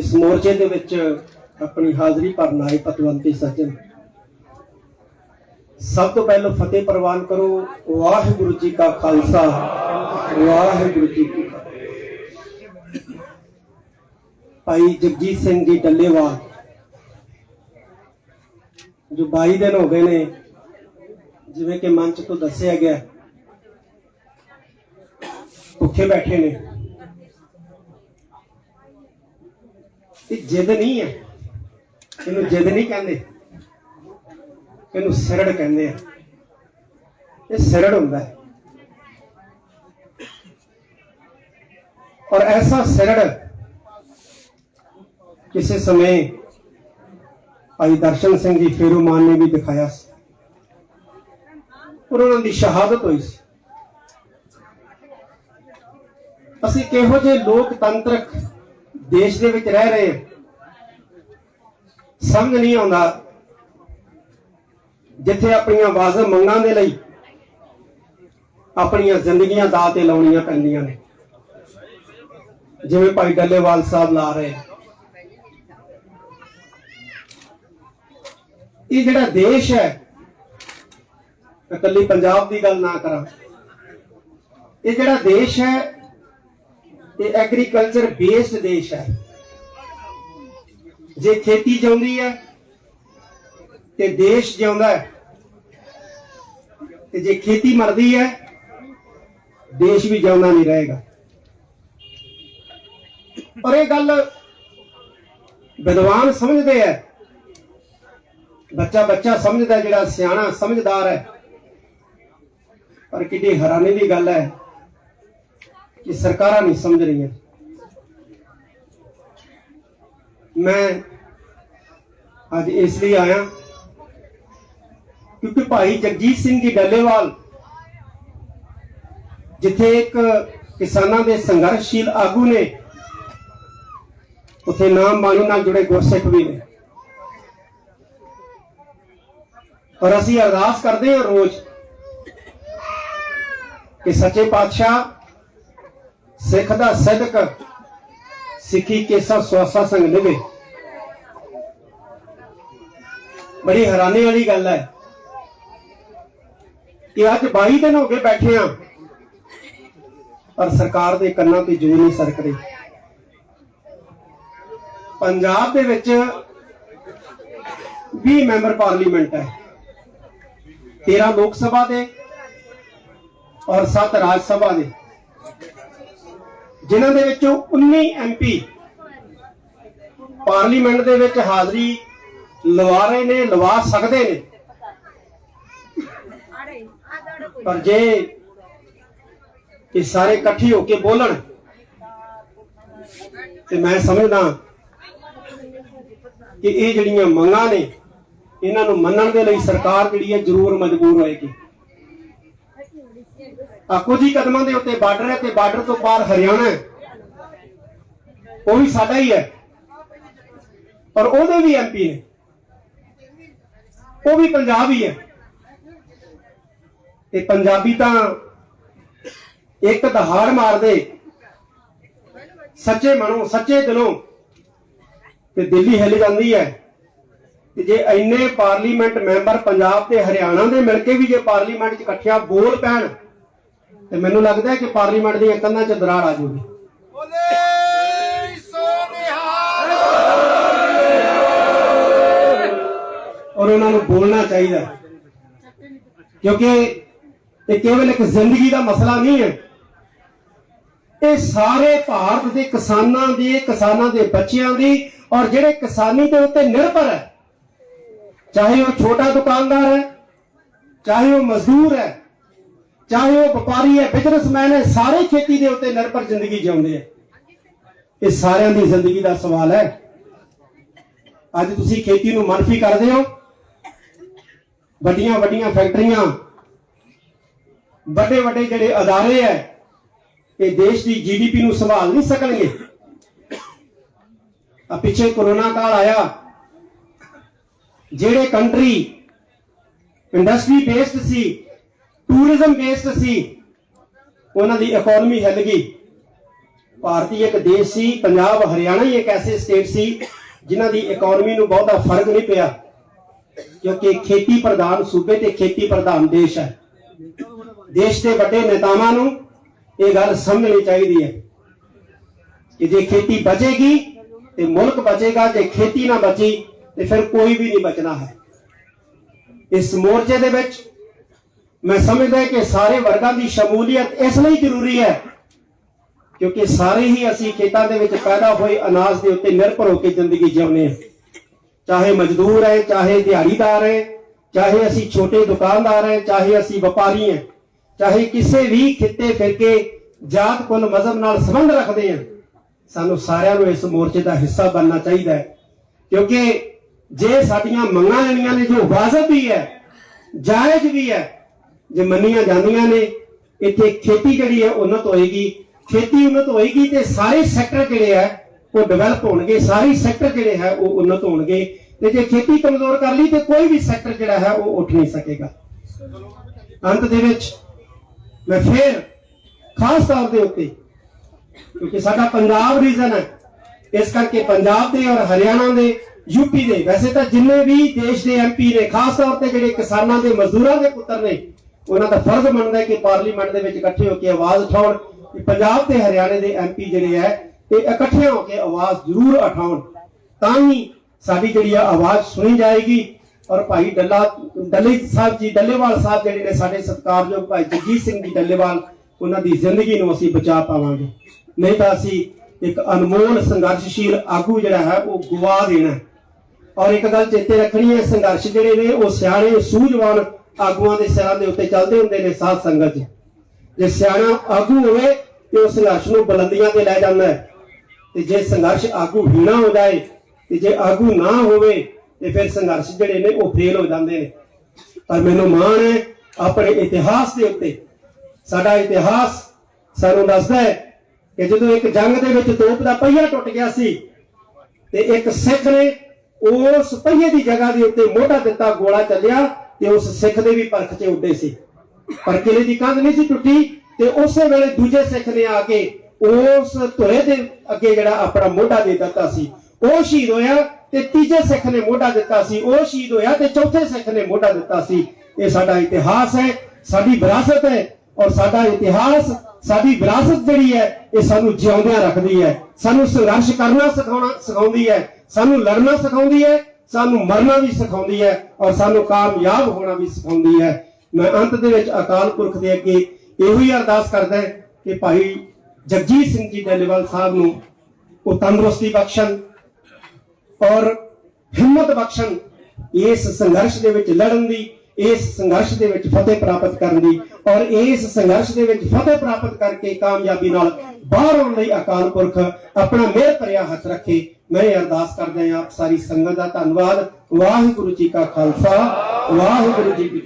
ਇਸ ਮੋਰਚੇ ਦੇ ਵਿੱਚ ਆਪਣੀ ਹਾਜ਼ਰੀ ਭਰਨ ਆਏ ਪਤਵੰਤੀ ਸੱਜਣ। ਸਭ ਤੋਂ ਪਹਿਲਾਂ ਫਤਿਹ ਪ੍ਰਵਾਨ ਕਰੋ। ਵਾਹਿਗੁਰੂ ਜੀ ਕਾ ਖਾਲਸਾ। ਵਾਹਿਗੁਰੂ ਜੀ ਕੀ ਫਤਿਹ। ਭਾਈ ਜਗਜੀਤ ਸਿੰਘ ਜੀ ਡੱਲੇਵਾਲ, ਜੋ 22 ਦਿਨ ਹੋ ਗਏ ਨੇ, ਜਿਵੇਂ ਕਿ ਮੰਚ ਤੋਂ ਦੱਸਿਆ ਗਿਆ, ਭੁੱਖੇ ਬੈਠੇ ਨੇ। ਇਹ ਜਿੱਦ ਨਹੀਂ ਹੈ ਇਹਨੂੰ ਜਿੱਦ ਨਹੀਂ ਕਹਿੰਦੇ। ਇਹਨੂੰ ਸਿਰੜ ਕਹਿੰਦੇ ਆ। ਇਹ ਸਿਰੜ ਹੁੰਦਾ ਹੈ। ਔਰ ਐਸਾ ਸਿਰੜ ਕਿਸੇ ਸਮੇਂ ਭਾਈ ਦਰਸ਼ਨ ਸਿੰਘ ਜੀ ਫੇਰੂਮਾਨ ਨੇ ਵੀ ਦਿਖਾਇਆ ਸੀ। ਔਰ ਉਹਨਾਂ ਦੀ ਸ਼ਹਾਦਤ ਹੋਈ ਸੀ। ਅਸੀਂ ਕਿਹੋ ਜਿਹੇ ਲੋਕਤੰਤਰਕ ਦੇਸ਼ ਦੇ ਵਿੱਚ ਰਹਿ ਰਹੇ ਸਮਝ ਨਹੀਂ ਆਉਂਦਾ। ਜਿੱਥੇ ਆਪਣੀਆਂ ਆਵਾਜ਼ਾਂ ਮੰਗਾਂ ਦੇ ਲਈ ਆਪਣੀਆਂ ਜ਼ਿੰਦਗੀਆਂ ਦਾਅ ਤੇ ਲਾਉਣੀਆਂ ਪੈਂਦੀਆਂ ਨੇ। ਜਿਵੇਂ ਭਾਈ ਡੱਲੇਵਾਲ ਸਾਹਿਬ ਲਾ ਰਹੇ। ਇਹ ਜਿਹੜਾ ਦੇਸ਼ ਹੈ ਇਕੱਲੀ ਪੰਜਾਬ ਦੀ ਗੱਲ ਨਾ ਕਰਾਂ। ਇਹ ਜਿਹੜਾ ਦੇਸ਼ ਹੈ ਇਹ ਐਗਰੀਕਲਚਰ ਬੇਸਡ ਦੇਸ਼ ਹੈ। ਜੇ ਖੇਤੀ ਜਿਉਂਦੀ ਹੈ, ਤੇ ਦੇਸ਼ ਜਿਉਂਦਾ ਹੈ। ਤੇ ਜੇ ਖੇਤੀ ਮਰਦੀ ਹੈ, ਦੇਸ਼ ਵੀ ਜਿਉਂਦਾ ਨਹੀਂ ਰਹੇਗਾ। ਪਰ ਇਹ ਗੱਲ ਵਿਦਵਾਨ ਸਮਝਦੇ ਆ ਬੱਚਾ ਬੱਚਾ ਸਮਝਦਾ ਜਿਹੜਾ ਸਿਆਣਾ ਸਮਝਦਾਰ ਹੈ। ਪਰ ਕਿੰਨੀ ਹੈਰਾਨੀ ਦੀ ਗੱਲ ਹੈ ਕਿ ਸਰਕਾਰਾਂ ਨਹੀਂ ਸਮਝ ਰਹੀਆਂ। ਮੈਂ ਅੱਜ ਇਸ ਲਈ ਆਇਆ ਕਿਉਂਕਿ ਭਾਈ ਜਗਜੀਤ ਸਿੰਘ ਜੀ ਡੱਲੇਵਾਲ, ਜਿੱਥੇ ਇੱਕ ਕਿਸਾਨਾਂ ਦੇ ਸੰਘਰਸ਼ੀਲ ਆਗੂ ਨੇ, ਉਥੇ ਨਾਮ ਬਾਣੀ ਨਾਲ ਜੁੜੇ ਗੁਰਸਿੱਖ ਵੀ ਨੇ। ਔਰ ਅਸੀਂ ਅਰਦਾਸ ਕਰਦੇ ਹਾਂ ਰੋਜ਼ ਕਿ ਸੱਚੇ ਪਾਤਸ਼ਾਹ ਸਿੱਖ ਦਾ ਸਦਕ ਸਿੱਖੀ ਕੇਸਾ ਸਵਾਸਾ ਸੰਗ ਨਿਵੇ ਬੜੀ ਹੈਰਾਨੀ ਵਾਲੀ ਗੱਲ ਹੈ ਕਿ ਅੱਜ 22 ਦਿਨ ਹੋ ਗਏ ਬੈਠੇ ਆ ਪਰ ਸਰਕਾਰ ਦੇ ਕੰਨਾਂ ਤੇ ਜੂ ਨਹੀਂ ਸਰਕ ਰਹੀ ਪੰਜਾਬ ਦੇ ਵਿੱਚ 20 ਮੈਂਬਰ ਪਾਰਲੀਮੈਂਟ ਹੈ 13 ਲੋਕ ਸਭਾ ਦੇ ਔਰ 7 ਰਾਜ ਸਭਾ ਦੇ। ਜਿਨ੍ਹਾਂ ਦੇ ਵਿੱਚੋਂ 19 ਐਮਪੀ ਪਾਰਲੀਮੈਂਟ ਦੇ ਵਿੱਚ ਹਾਜ਼ਰੀ ਲਵਾ ਰਹੇ ਨੇ, ਲਵਾ ਸਕਦੇ ਨੇ। ਪਰ ਜੇ ਇਹ ਸਾਰੇ ਇਕੱਠੇ ਹੋ ਕੇ ਬੋਲਣ, ਤੇ ਮੈਂ ਸਮਝਦਾ ਕਿ ਇਹ ਜਿਹੜੀਆਂ ਮੰਗਾਂ ਨੇ, ਇਹਨਾਂ ਨੂੰ ਮੰਨਣ ਦੇ ਲਈ ਸਰਕਾਰ ਜਿਹੜੀ ਹੈ ਜ਼ਰੂਰ ਮਜਬੂਰ ਹੋਏਗੀ। ਕੁਝ ਹੀ ਕਦਮਾਂ ਦੇ ਉੱਤੇ ਬਾਰਡਰ ਹੈ ਤੇ ਬਾਰਡਰ ਤੋਂ ਬਾਹਰ ਹਰਿਆਣਾ ਹੈ। ਉਹ ਵੀ ਸਾਡਾ ਹੀ ਹੈ। ਪਰ ਉਹਦੇ ਵੀ ਐਮਪੀ ਨੇ। ਉਹ ਵੀ ਪੰਜਾਬ ਹੀ ਹੈ। ਤੇ ਪੰਜਾਬੀ ਤਾਂ ਇੱਕ ਦਹਾੜ ਮਾਰਦੇ। ਸੱਚੇ ਮਨੋਂ, ਸੱਚੇ ਦਿਲੋਂ ਤੇ ਦਿੱਲੀ ਹਿੱਲ ਜਾਂਦੀ ਹੈ। ਤੇ ਜੇ ਇੰਨੇ ਪਾਰਲੀਮੈਂਟ ਮੈਂਬਰ ਪੰਜਾਬ ਤੇ ਹਰਿਆਣਾ ਦੇ ਮਿਲ ਕੇ ਵੀ ਜੇ ਪਾਰਲੀਮੈਂਟ 'ਚ ਇਕੱਠਿਆਂ ਬੋਲ ਪੈਣ ਤੇ ਮੈਨੂੰ ਲੱਗਦਾ ਹੈ ਕਿ ਪਾਰਲੀਮੈਂਟ ਦੀਆਂ ਕੰਧਾਂ 'ਚ ਦਰਾੜ ਆ ਸੋਨਿਹਾਲ ਔਰ ਉਹਨਾਂ ਨੂੰ ਬੋਲਣਾ ਚਾਹੀਦਾ। ਕਿਉਂਕਿ ਇਹ ਕੇਵਲ ਇੱਕ ਜ਼ਿੰਦਗੀ ਦਾ ਮਸਲਾ ਨਹੀਂ ਹੈ। ਇਹ ਸਾਰੇ ਭਾਰਤ ਦੇ ਕਿਸਾਨਾਂ ਦੀ ਕਿਸਾਨਾਂ ਦੇ ਬੱਚਿਆਂ ਦੀ ਔਰ ਜਿਹੜੇ ਕਿਸਾਨੀ ਦੇ ਉੱਤੇ ਨਿਰਭਰ ਹੈ ਚਾਹੇ ਉਹ ਛੋਟਾ ਦੁਕਾਨਦਾਰ ਹੈ, ਚਾਹੇ ਉਹ ਮਜ਼ਦੂਰ ਹੈ, ਚਾਹੇ ਉਹ ਵਪਾਰੀ ਹੈ ਬਿਜ਼ਨਸਮੈਨ ਹੈ, ਸਾਰੇ ਖੇਤੀ ਦੇ ਉੱਤੇ ਨਿਰਭਰ ਜ਼ਿੰਦਗੀ ਜਿਉਂਦੇ ਆ ਇਹ ਸਾਰਿਆਂ ਦੀ ਜ਼ਿੰਦਗੀ ਦਾ ਸਵਾਲ ਹੈ। ਅੱਜ ਤੁਸੀਂ ਖੇਤੀ ਨੂੰ ਮਨਫੀ ਕਰਦੇ ਹੋ। ਵੱਡੀਆਂ ਵੱਡੀਆਂ ਫੈਕਟਰੀਆਂ, ਵੱਡੇ ਵੱਡੇ ਜਿਹੜੇ ਅਦਾਰੇ ਹੈ, ਇਹ ਦੇਸ਼ ਦੀ ਜੀਡੀਪੀ ਨੂੰ ਸੰਭਾਲ ਨਹੀਂ ਸਕਣਗੇ। ਆ ਪਿੱਛੇ ਕੋਰੋਨਾ ਕਾਲ ਆਇਆ। ਜਿਹੜੇ ਕੰਟਰੀ ਇੰਡਸਟਰੀ ਬੇਸਡ ਸੀ ਟੂਰਿਜ਼ਮ ਬੇਸਡ ਸੀ, ਉਹਨਾਂ ਦੀ ਇਕਨੋਮੀ ਹਿੱਲ ਗਈ। ਭਾਰਤੀ ਇੱਕ ਦੇਸ਼ ਸੀ, ਪੰਜਾਬ, ਹਰਿਆਣਾ ਹੀ ਇੱਕ ਐਸੇ ਸਟੇਟ ਸੀ, ਜਿਨ੍ਹਾਂ ਦੀ ਇਕਨੋਮੀ ਨੂੰ ਬਹੁਤਾ ਫ਼ਰਕ ਨਹੀਂ ਪਿਆ, ਕਿਉਂਕਿ ਖੇਤੀ ਪ੍ਰਧਾਨ ਸੂਬੇ ਤੇ ਖੇਤੀ ਪ੍ਰਧਾਨ ਦੇਸ਼ ਹੈ। ਦੇਸ਼ ਦੇ ਵੱਡੇ ਨੇਤਾਵਾਂ ਨੂੰ ਇਹ ਗੱਲ ਸਮਝਣੀ ਚਾਹੀਦੀ ਹੈ ਕਿ ਜੇ ਖੇਤੀ ਬਚੇਗੀ ਤੇ ਮੁਲਕ ਬਚੇਗਾ, ਜੇ ਖੇਤੀ ਨਾ ਬਚੀ ਤੇ ਫਿਰ ਕੋਈ ਵੀ ਨਹੀਂ ਬਚਣਾ ਹੈ। ਇਸ ਮੋਰਚੇ ਦੇ ਵਿੱਚ ਮੈਂ ਸਮਝਦਾ ਕਿ ਸਾਰੇ ਵਰਗਾਂ ਦੀ ਸ਼ਮੂਲੀਅਤ ਇਸ ਲਈ ਜ਼ਰੂਰੀ ਹੈ ਕਿਉਂਕਿ ਸਾਰੇ ਹੀ ਅਸੀਂ ਖੇਤਾਂ ਦੇ ਵਿੱਚ ਪੈਦਾ ਹੋਏ ਅਨਾਜ ਦੇ ਉੱਤੇ ਨਿਰਭਰ ਹੋ ਕੇ ਜ਼ਿੰਦਗੀ ਜਿਉਂਦੇ ਹਾਂ। ਚਾਹੇ ਮਜ਼ਦੂਰ ਹੈ, ਚਾਹੇ ਦਿਹਾੜੀਦਾਰ ਹੈ, ਚਾਹੇ ਅਸੀਂ ਛੋਟੇ ਦੁਕਾਨਦਾਰ ਹੈ, ਚਾਹੇ ਅਸੀਂ ਵਪਾਰੀ ਹੈ, ਚਾਹੇ ਕਿਸੇ ਵੀ ਖਿੱਤੇ ਫਿਰਕੇ ਜਾਤ, ਕੁਲ, ਮਜ਼ਹਬ ਨਾਲ ਸੰਬੰਧ ਰੱਖਦੇ ਹਾਂ, ਸਾਨੂੰ ਸਾਰਿਆਂ ਨੂੰ ਇਸ ਮੋਰਚੇ ਦਾ ਹਿੱਸਾ ਬਣਨਾ ਚਾਹੀਦਾ ਹੈ। ਕਿਉਂਕਿ ਜੇ ਸਾਡੀਆਂ ਮੰਗਾਂ ਜਿਹੜੀਆਂ ਨੇ, ਜੋ ਵਾਜਬ ਵੀ ਹੈ, ਜਾਇਜ਼ ਵੀ ਹੈ, ਜੇ ਮੰਨੀਆਂ ਜਾਂਦੀਆਂ ਨੇ, ਇੱਥੇ ਖੇਤੀ ਜਿਹੜੀ ਹੈ, ਉਨਤ ਹੋਏਗੀ। ਖੇਤੀ ਉਨਤ ਹੋਏਗੀ ਤੇ ਸਾਰੇ ਸੈਕਟਰ ਜਿਹੜੇ ਹੈ, ਉਹ ਡਿਵੈਲਪ ਹੋਣਗੇ। ਸਾਰੇ ਸੈਕਟਰ ਜਿਹੜੇ ਹੈ, ਉਹ ਉਨਤ ਹੋਣਗੇ। ਤੇ ਜੇ ਖੇਤੀ ਕਮਜ਼ੋਰ ਕਰ ਲਈ, ਤੇ ਕੋਈ ਵੀ ਸੈਕਟਰ ਜਿਹੜਾ ਹੈ, ਉਹ ਉੱਠ ਨਹੀਂ ਸਕੇਗਾ। ਅੰਤ ਦੇ ਵਿੱਚ ਮੈਂ ਫੇਰ ਖਾਸ ਤੌਰ ਦੇ ਉੱਤੇ, ਕਿਉਂਕਿ ਸਾਡਾ ਪੰਜਾਬ ਰੀਜਨ ਹੈ, ਇਸ ਕਰਕੇ ਪੰਜਾਬ ਦੇ ਔਰ ਹਰਿਆਣਾ ਦੇ ਯੂਪੀ ਦੇ। ਵੈਸੇ ਤਾਂ ਜਿੰਨੇ ਵੀ ਦੇਸ਼ ਦੇ ਐਮਪੀ ਨੇ, ਖਾਸ ਤੌਰ ਤੇ ਜਿਹੜੇ ਕਿਸਾਨਾਂ ਦੇ ਮਜ਼ਦੂਰਾਂ ਦੇ ਪੁੱਤਰ ਨੇ, ਉਹਨਾਂ ਦਾ ਫਰਜ਼ ਬਣਦਾ ਕਿ ਪਾਰਲੀਮੈਂਟ ਦੇ ਵਿੱਚ ਇਕੱਠੇ ਹੋ ਕੇ ਆਵਾਜ਼ ਉਠਾਉਣ। ਕਿ ਪੰਜਾਬ ਤੇ ਹਰਿਆਣੇ ਦੇ ਐਮਪੀ ਜਿਹੜੇ ਹੈ, ਇਹ ਇਕੱਠੇ ਹੋ ਕੇ ਆਵਾਜ਼ ਜ਼ਰੂਰ ਉਠਾਉਣ। ਤਾਂ ਹੀ ਸਾਡੀ ਜਿਹੜੀ ਆ ਆਵਾਜ਼ ਸੁਣੀ ਜਾਏਗੀ। ਔਰ ਭਾਈ ਡੱਲਾ, ਡੱਲੇ ਸਾਹਿਬ ਜੀ, ਡੱਲੇਵਾਲ ਸਾਹਿਬ ਜਿਹੜੇ ਨੇ ਸਾਡੇ ਸਤਿਕਾਰਯੋਗ ਭਾਈ ਜਗਜੀਤ ਸਿੰਘ ਜੀ ਡੱਲੇਵਾਲ, ਉਹਨਾਂ ਦੀ ਜ਼ਿੰਦਗੀ ਨੂੰ ਅਸੀਂ ਬਚਾ ਪਾਵਾਂਗੇ। ਨਹੀਂ ਤਾਂ ਅਸੀਂ ਇੱਕ ਅਨਮੋਲ ਸੰਘਰਸ਼ਸ਼ੀਲ ਆਗੂ ਜਿਹੜਾ ਹੈ, ਉਹ ਗਵਾ ਦੇਣਾ ਔਰ ਇੱਕ ਗੱਲ ਚੇਤੇ ਰੱਖਣੀ ਹੈ, ਸੰਘਰਸ਼ ਜਿਹੜੇ ਨੇ, ਉਹ ਸਿਆਣੇ, ਸੂਝਵਾਨ ਆਗੂਆਂ ਦੇ ਸਿਰਾਂ ਦੇ ਉੱਤੇ ਚੱਲਦੇ ਹੁੰਦੇ ਨੇ ਸਾਧ ਸੰਗਤ 'ਚ ਜੇ ਸਿਆਣਾ ਆਗੂ ਹੋਵੇ, ਤੇ ਉਹ ਸੰਘਰਸ਼ ਨੂੰ ਬੁਲੰਦੀਆਂ ਤੇ ਲੈ ਜਾਂਦਾ ਹੈ। ਤੇ ਜੇ ਸੰਘਰਸ਼ ਆਗੂ ਹੀਣਾ ਹੋ ਜਾਏ, ਤੇ ਜੇ ਆਗੂ ਨਾ ਹੋਵੇ, ਤੇ ਫਿਰ ਸੰਘਰਸ਼ ਜਿਹੜੇ ਨੇ, ਉਹ ਫੇਲ ਹੋ ਜਾਂਦੇ ਨੇ। ਪਰ ਮੈਨੂੰ ਮਾਣ ਹੈ, ਆਪਣੇ ਇਤਿਹਾਸ ਦੇ ਉੱਤੇ। ਸਾਡਾ ਇਤਿਹਾਸ ਸਾਨੂੰ ਦੱਸਦਾ ਹੈ ਕਿ ਜਦੋਂ ਇੱਕ ਜੰਗ ਦੇ ਵਿੱਚ ਤੋਪ ਦਾ ਪਹੀਆ ਟੁੱਟ ਗਿਆ ਸੀ, ਤੇ ਇੱਕ ਸਿੱਖ ਨੇ ਉਸ ਪਹੀਏ ਦੀ ਜਗ੍ਹਾ ਦੇ ਉੱਤੇ ਮੋਢਾ ਦਿੱਤਾ, ਗੋਲਾ ਚੱਲਿਆ ਤੇ ਉਸ ਸਿੱਖ ਦੇ ਵੀ ਪਰਖ 'ਚ ਉੱਡੇ ਸੀ। ਪਰ ਕਿਲੇ ਦੀ ਕੰਧ ਨਹੀਂ ਸੀ ਟੁੱਟੀ ਤੇ ਉਸੇ ਵੇਲੇ ਦੂਜੇ ਸਿੱਖ ਨੇ ਆ ਕੇ ਉਸ ਧੁਰੇ ਦੇ ਅੱਗੇ ਜਿਹੜਾ ਆਪਣਾ ਮੋਢਾ ਦੇ ਦਿੱਤਾ ਸੀ। ਉਹ ਸ਼ਹੀਦ ਹੋਇਆ ਤੇ ਤੀਜੇ ਸਿੱਖ ਨੇ ਮੋਢਾ ਦਿੱਤਾ ਸੀ। ਉਹ ਸ਼ਹੀਦ ਹੋਇਆ ਤੇ ਚੌਥੇ ਸਿੱਖ ਨੇ ਮੋਢਾ ਦਿੱਤਾ ਸੀ। ਇਹ ਸਾਡਾ ਇਤਿਹਾਸ ਹੈ, ਸਾਡੀ ਵਿਰਾਸਤ ਹੈ। ਔਰ ਸਾਡਾ ਇਤਿਹਾਸ, ਸਾਡੀ ਵਿਰਾਸਤ ਜਿਹੜੀ ਹੈ, ਇਹ ਸਾਨੂੰ ਜਿਉਂਦਿਆਂ ਰੱਖਦੀ ਹੈ। ਸਾਨੂੰ ਸੰਘਰਸ਼ ਕਰਨਾ ਸਿਖਾਉਣਾ ਸਿਖਾਉਂਦੀ ਹੈ। ਸਾਨੂੰ ਲੜਨਾ ਸਿਖਾਉਂਦੀ ਹੈ, ਸਾਨੂੰ ਮਰਨਾ ਵੀ ਸਿਖਾਉਂਦੀ ਹੈ ਔਰ ਸਾਨੂੰ ਕਾਮਯਾਬ ਹੋਣਾ ਵੀ ਸਿਖਾਉਂਦੀ ਹੈ। ਮੈਂ ਅੰਤ ਦੇ ਵਿੱਚ ਅਕਾਲ ਪੁਰਖ ਦੇ ਅੱਗੇ ਇਹੋ ਹੀ ਅਰਦਾਸ ਕਰਦਾ ਕਿ ਭਾਈ ਜਗਜੀਤ ਸਿੰਘ ਜੀ ਡੱਲੇਵਾਲ ਸਾਹਿਬ ਨੂੰ ਉਹ ਤੰਦਰੁਸਤੀ ਬਖਸ਼ਣ ਔਰ ਹਿੰਮਤ ਬਖਸ਼ਣ ਇਸ ਸੰਘਰਸ਼ ਦੇ ਵਿੱਚ ਲੜਨ ਦੀ ਇਸ ਸੰਘਰਸ਼ ਦੇ ਵਿੱਚ ਫਤਿਹ ਪ੍ਰਾਪਤ ਕਰਨ ਦੀ ਔਰ ਇਸ ਸੰਘਰਸ਼ ਦੇ ਵਿੱਚ ਫਤਿਹ ਪ੍ਰਾਪਤ ਕਰਕੇ ਕਾਮਯਾਬੀ ਨਾਲ ਬਾਹਰ ਆਉਣ ਲਈ ਅਕਾਲ ਪੁਰਖ ਆਪਣਾ ਮਿਹਰ ਭਰਿਆ ਹੱਥ ਰੱਖੇ, ਮੈਂ ਇਹ ਅਰਦਾਸ ਕਰਦਾ ਹਾਂ, ਆਪ ਸਾਰੀ ਸੰਗਤ ਦਾ ਧੰਨਵਾਦ। ਵਾਹਿਗੁਰੂ ਜੀ ਕਾ ਖਾਲਸਾ, ਵਾਹਿਗੁਰੂ ਜੀ ਕੀ